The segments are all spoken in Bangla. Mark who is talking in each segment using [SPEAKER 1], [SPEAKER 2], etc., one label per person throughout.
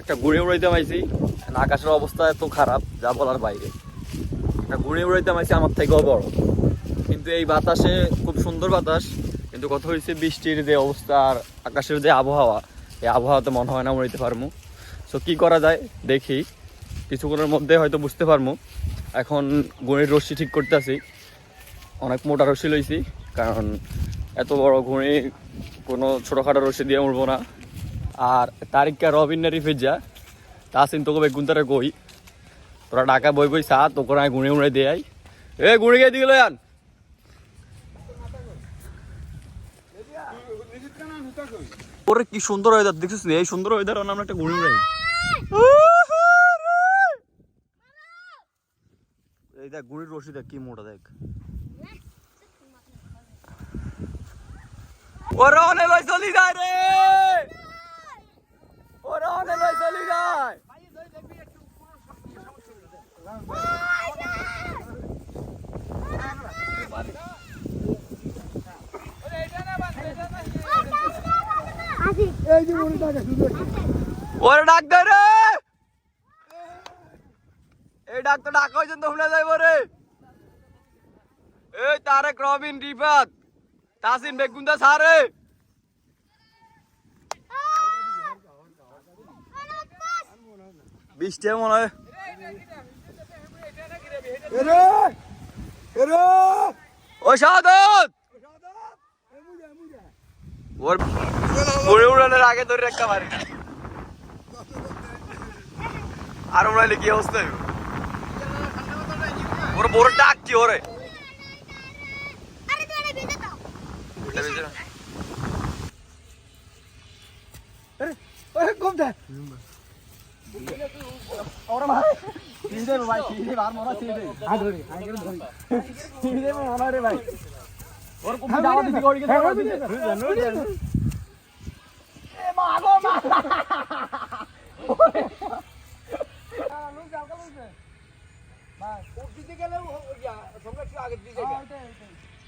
[SPEAKER 1] একটা গুড়ি উড়াইতে মাইছি আকাশের অবস্থা এত খারাপ, যা বলার বাইরে। একটা গুড়ি উড়াইতে মাইছি আমার থেকেও বড়। কিন্তু এই বাতাসে খুব সুন্দর বাতাস, কিন্তু কথা হয়েছে বৃষ্টির যে অবস্থা আর আকাশের যে আবহাওয়া, এই আবহাওয়াতে মনে হয় না উড়াইতে পারব সো কি করা যায়? দেখি। কিছুক্ষণের মধ্যে হয়তো বুঝতে পারব এখন গুড়ির রশ্মি ঠিক করতেছি। অনেক মোটা রশ্মি লইছি, কারণ এত বড় ঘুড়ি কোনো ছোটোখাটো রশ্মি দিয়ে উড়বো না। আর তারিখটা রবিন রিফেজা তা আসিন তোকে বেগুন তারা কই? তোরা ঢাকা বই বই সা তোকে আমি গুঁড়ে উড়ে দিয়ে এ গুঁড়ে গিয়ে দিল আন ওরে কি সুন্দর ওয়েদার দেখছিস? এই সুন্দর ওয়েদার আমরা একটা গুঁড়ে উড়াই। এই দেখ গুঁড়ির রশি কি মোটা দেখ। ওরে অনে লই চলি যায় রে। ওরে অনে লই চলি যায়। ওরে ডাক এই ডাক ডাক হইছেন তো শুনে যাইব এই তারেক রবিন রিফাত। তাসিন বেগুন্দা সারে। বৃষ্টি মনে হয়। ও শাহাদত ওর উড়ে উড়ানোর আগে ধরে রাখতে পারি। না আর উড়াইলে কি অবস্থা? ওর বড় ডাক কি ওরে?
[SPEAKER 2] अरे घूम जा और भाई सीधे भाई सीधे बाहर मारा सीधे हां
[SPEAKER 3] धोरी हां कर धोरी
[SPEAKER 2] सीधे में मारा रे भाई
[SPEAKER 1] और को जाओ दीदी को के जाओ दीदी जानो जानो
[SPEAKER 2] ए मागो मार लुक जाओ
[SPEAKER 3] का लुक बस
[SPEAKER 4] ओ दीदी के ले हो गया समझ के आगे दीजिएगा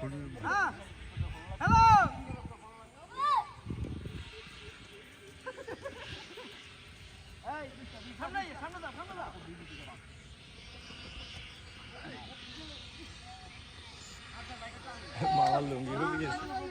[SPEAKER 3] হ্যাঁ
[SPEAKER 2] হ্যালো এই সামনে সামনে দাও সামনে দাও
[SPEAKER 1] মামার লুঙ্গি খুলে গেছে